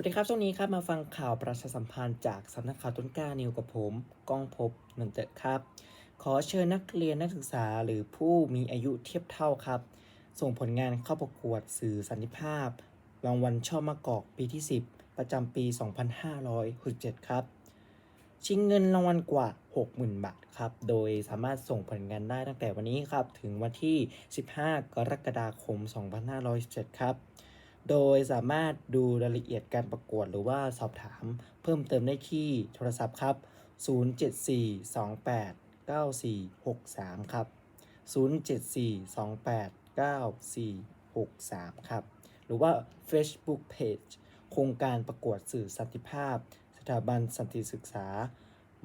วัสดีครับ ช่วงนี้ครับมาฟังข่าวประชาสัมพันธ์จากสำนักข่าวต้นกล้านิวกับผมก้องภพบนนเตะครับ ขอเชิญนักเรียนนักศึกษาหรือผู้มีอายุเทียบเท่าครับ ส่งผลงานเข้าประกวดสื่อสันติภาพ รางวัลช่อมะกอกปีที่ 10 ประจำปี 2567 ครับ ชิงเงินรางวัลกว่า 60,000 บาทครับ โดยสามารถส่งผลงานได้ตั้งแต่วันนี้ครับ ถึงวันที่ 15 กรกฎาคม 2517ครับ โดยสามารถดูรายละเอียดการประกวดหรือว่าสอบถามเพิ่มเติมได้ที่โทรศัพท์ครับ 074289463 ครับ 074289463 ครับ หรือว่า Facebook Page โครงการประกวดสื่อสันติภาพ สถาบันสันติศึกษา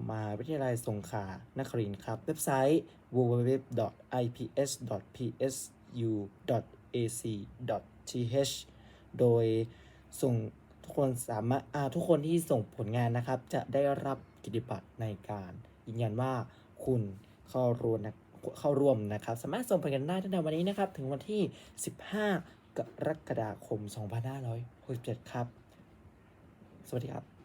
มหาวิทยาลัยสงขลานครินทร์ครับ เว็บไซต์ www.ips.psu.ac.th โดยส่งทุกคนสามารถทุกคนที่ส่งผลงานนะครับ จะได้รับกิตติบัตรในการยืนยันว่าคุณเข้าร่วมนะเข้าร่วมนะครับ สามารถส่งผลงานได้ตั้งแต่วันนี้นะครับ ถึงวันที่ 15 กรกฎาคม 2567 ครับ สวัสดีครับ